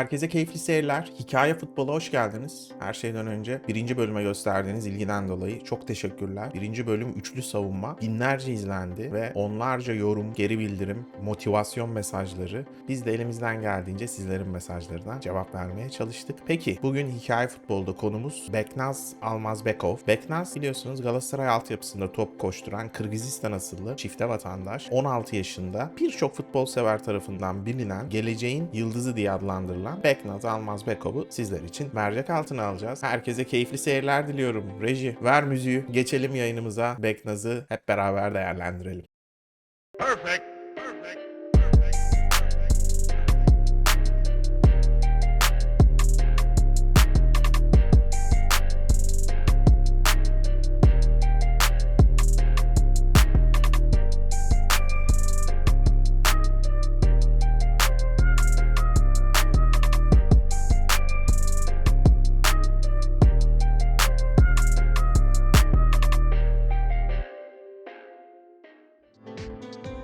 Herkese keyifli seyirler. Hikaye futbola hoş geldiniz. Her şeyden önce birinci bölüme gösterdiğiniz ilgiden dolayı çok teşekkürler. Birinci bölüm üçlü savunma binlerce izlendi ve onlarca yorum, geri bildirim, motivasyon mesajları. Biz de elimizden geldiğince sizlerin mesajlarına cevap vermeye çalıştık. Peki bugün hikaye futbolda konumuz Beknaz Almazbekov. Beknaz biliyorsunuz Galatasaray altyapısında top koşturan Kırgızistan asıllı çifte vatandaş. 16 yaşında birçok futbol sever tarafından bilinen geleceğin yıldızı diye adlandırılan Beknaz Almazbekov'u sizler için mercek altına alacağız. Herkese keyifli seyirler diliyorum. Reji ver müziği geçelim yayınımıza Beknaz'ı hep beraber değerlendirelim. Perfect.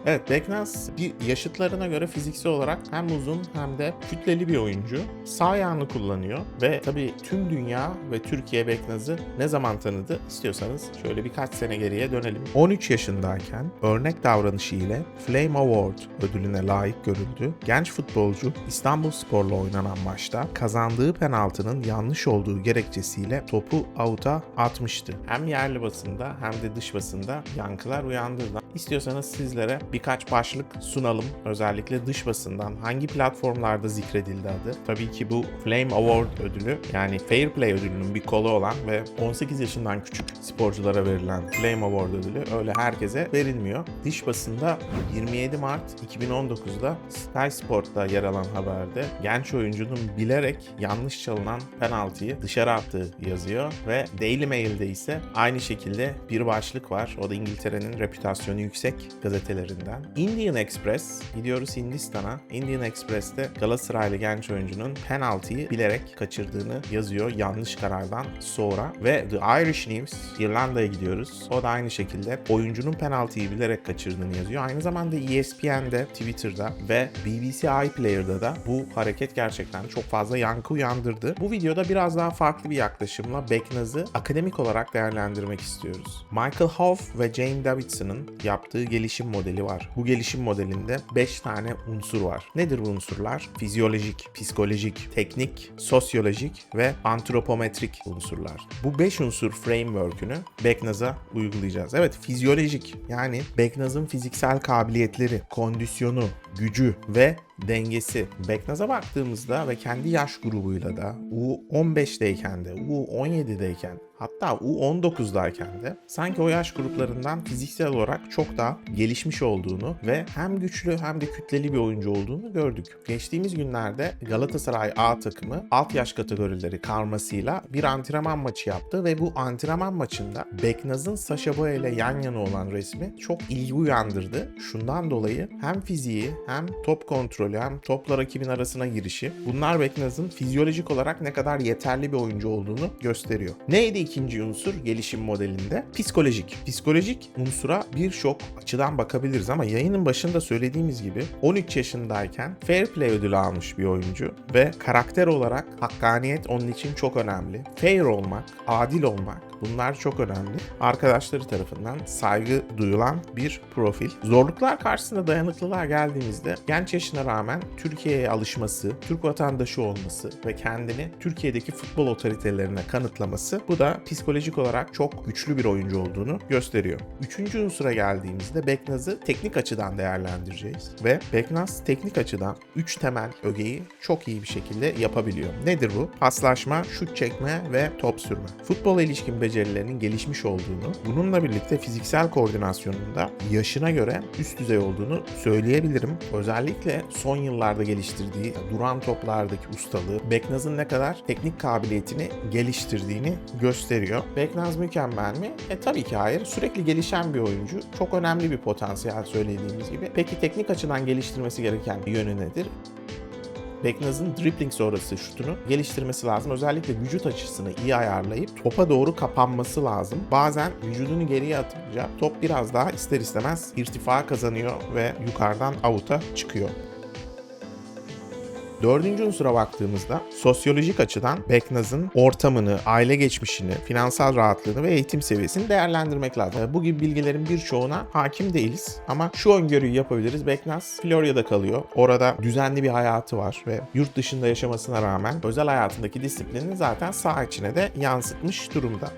Evet Beknaz bir yaşıtlarına göre fiziksel olarak hem uzun hem de kütleli bir oyuncu. Sağ ayağını kullanıyor ve tabii tüm dünya ve Türkiye Beknaz'ı ne zaman tanıdı istiyorsanız şöyle birkaç sene geriye dönelim. 13 yaşındayken örnek davranışı ile Flame Award ödülüne layık görüldü. Genç futbolcu İstanbul Spor'la oynanan maçta kazandığı penaltının yanlış olduğu gerekçesiyle topu avuta atmıştı. Hem yerli basında hem de dış basında yankılar uyandırdı. İstiyorsanız sizlere birkaç başlık sunalım. Özellikle dış basından hangi platformlarda zikredildi adı. Tabii ki bu Flame Award ödülü yani Fair Play ödülünün bir kolu olan ve 18 yaşından küçük sporculara verilen Flame Award ödülü öyle herkese verilmiyor. Dış basında 27 Mart 2019'da Sky Sport'ta yer alan haberde genç oyuncunun bilerek yanlış çalınan penaltıyı dışarı attığı yazıyor ve Daily Mail'de ise aynı şekilde bir başlık var. O da İngiltere'nin reputasyonu yüksek gazetelerinden. Indian Express, gidiyoruz Hindistan'a. Indian Express'te Galatasaraylı genç oyuncunun penaltıyı bilerek kaçırdığını yazıyor yanlış karardan sonra. Ve The Irish News, İrlanda'ya gidiyoruz. O da aynı şekilde oyuncunun penaltıyı bilerek kaçırdığını yazıyor. Aynı zamanda ESPN'de, Twitter'da ve BBC iPlayer'da da bu hareket gerçekten çok fazla yankı uyandırdı. Bu videoda biraz daha farklı bir yaklaşımla Beknaz'ı akademik olarak değerlendirmek istiyoruz. Michael Hoff ve Jane Davidson'ın yaptığı gelişim modeli var. Bu gelişim modelinde 5 tane unsur var. Nedir bu unsurlar? Fizyolojik, psikolojik, teknik, sosyolojik ve antropometrik unsurlar. Bu 5 unsur framework'ünü Beknaz'a uygulayacağız. Evet fizyolojik yani Beknaz'ın fiziksel kabiliyetleri, kondisyonu, gücü ve dengesi. Beknaz'a baktığımızda ve kendi yaş grubuyla da U15'deyken de U17'deyken hatta U19'dayken de sanki o yaş gruplarından fiziksel olarak çok daha gelişmiş olduğunu ve hem güçlü hem de kütleli bir oyuncu olduğunu gördük. Geçtiğimiz günlerde Galatasaray A takımı alt yaş kategorileri karmasıyla bir antrenman maçı yaptı ve bu antrenman maçında Beknaz'ın Sasha Boye ile yan yana olan resmi çok ilgi uyandırdı. Şundan dolayı hem fiziği hem top kontrolü hem topla rakibin arasına girişi bunlar Beknaz'ın fizyolojik olarak ne kadar yeterli bir oyuncu olduğunu gösteriyor. Neydi ikinci unsur gelişim modelinde? Psikolojik. Psikolojik unsura birçok açıdan bakabiliriz ama yayının başında söylediğimiz gibi 13 yaşındayken Fair Play ödülü almış bir oyuncu ve karakter olarak hakkaniyet onun için çok önemli. Fair olmak, adil olmak bunlar çok önemli. Arkadaşları tarafından saygı duyulan bir profil. Zorluklar karşısında dayanıklılığa geldiğimizde genç yaşına rağmen Türkiye'ye alışması, Türk vatandaşı olması ve kendini Türkiye'deki futbol otoritelerine kanıtlaması bu da psikolojik olarak çok güçlü bir oyuncu olduğunu gösteriyor. Üçüncü unsura geldiğimizde Beknaz'ı teknik açıdan değerlendireceğiz ve Beknaz teknik açıdan 3 temel ögeyi çok iyi bir şekilde yapabiliyor. Nedir bu? Paslaşma, şut çekme ve top sürme. Futbola ilişkin becerilerinin gelişmiş olduğunu, bununla birlikte fiziksel koordinasyonunda yaşına göre üst düzey olduğunu söyleyebilirim. Özellikle son yıllarda geliştirdiği duran toplardaki ustalığı, Beknaz'ın ne kadar teknik kabiliyetini geliştirdiğini gösteriyor. Beknaz mükemmel mi? E tabii ki hayır. Sürekli gelişen bir oyuncu. Çok önemli bir potansiyel söylediğimiz gibi. Peki teknik açıdan geliştirmesi gereken yönü nedir? Beknaz'ın dribbling sonrası şutunu geliştirmesi lazım. Özellikle vücut açısını iyi ayarlayıp topa doğru kapanması lazım. Bazen vücudunu geriye atınca top biraz daha ister istemez irtifa kazanıyor ve yukarıdan avuta çıkıyor. Dördüncü unsura baktığımızda sosyolojik açıdan Beknaz'ın ortamını, aile geçmişini, finansal rahatlığını ve eğitim seviyesini değerlendirmek lazım. Bu gibi bilgilerin birçoğuna hakim değiliz ama şu öngörüyü yapabiliriz. Beknaz Florya'da kalıyor. Orada düzenli bir hayatı var ve yurt dışında yaşamasına rağmen özel hayatındaki disiplinini zaten saha içine de yansıtmış durumda.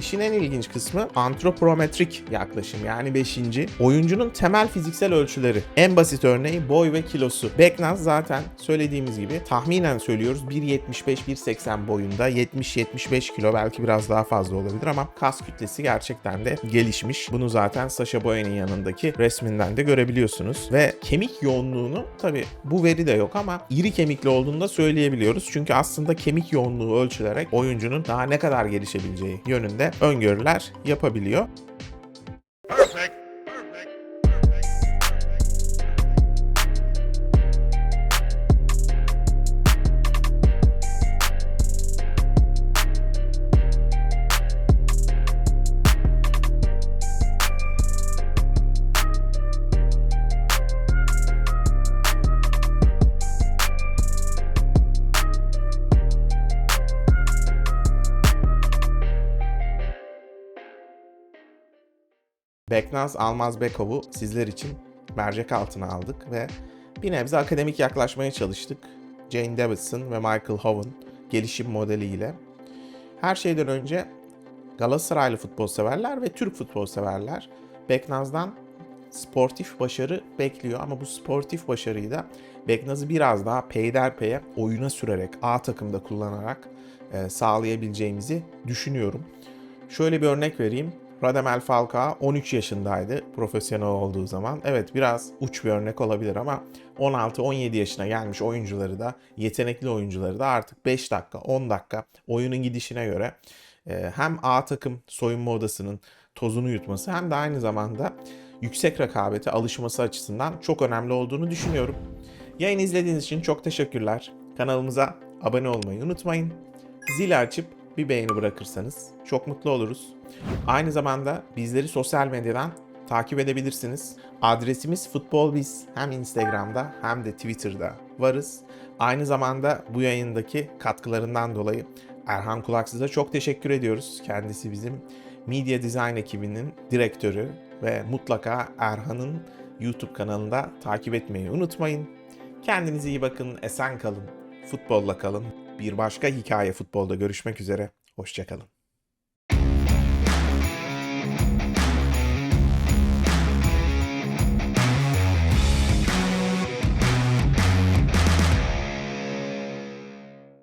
İşin en ilginç kısmı antropometrik yaklaşım yani 5. Oyuncunun temel fiziksel ölçüleri. En basit örneği boy ve kilosu. Beknaz zaten söylediğimiz gibi tahminen söylüyoruz 1.75-1.80 boyunda 70-75 kilo belki biraz daha fazla olabilir ama kas kütlesi gerçekten de gelişmiş. Bunu zaten Sasha Boye'nin yanındaki resminden de görebiliyorsunuz. Ve kemik yoğunluğunu tabi bu veri de yok ama iri kemikli olduğunu da söyleyebiliyoruz. Çünkü aslında kemik yoğunluğu ölçülerek oyuncunun daha ne kadar gelişebileceği yönünde öngörüler yapabiliyor. Beknaz Almaz Bekov'u sizler için mercek altına aldık ve bir nebze akademik yaklaşmaya çalıştık. Jane Davidson ve Michael Hoven gelişim modeliyle. Her şeyden önce Galatasaraylı futbol severler ve Türk futbol severler Beknaz'dan sportif başarı bekliyor ama bu sportif başarıyı da Beknaz'ı biraz daha peyderpeye oyuna sürerek A takımda kullanarak e, sağlayabileceğimizi düşünüyorum. Şöyle bir örnek vereyim. Radamel Falcao 13 yaşındaydı profesyonel olduğu zaman. Evet biraz uç bir örnek olabilir ama 16-17 yaşına gelmiş oyuncuları da yetenekli oyuncuları da artık 5 dakika 10 dakika oyunun gidişine göre e, hem A takım soyunma odasının tozunu yutması hem de aynı zamanda yüksek rekabete alışması açısından çok önemli olduğunu düşünüyorum. Yayın izlediğiniz için çok teşekkürler. Kanalımıza abone olmayı unutmayın. Zili açıp bir beğeni bırakırsanız çok mutlu oluruz. Aynı zamanda bizleri sosyal medyadan takip edebilirsiniz. Adresimiz futbolbiz hem Instagram'da hem de Twitter'da varız. Aynı zamanda bu yayındaki katkılarından dolayı Erhan Kulaksız'a çok teşekkür ediyoruz. Kendisi bizim Media Design ekibinin direktörü ve mutlaka Erhan'ın YouTube kanalında takip etmeyi unutmayın. Kendinize iyi bakın, esen kalın, futbolla kalın. Bir başka hikaye futbolda görüşmek üzere. Hoşçakalın.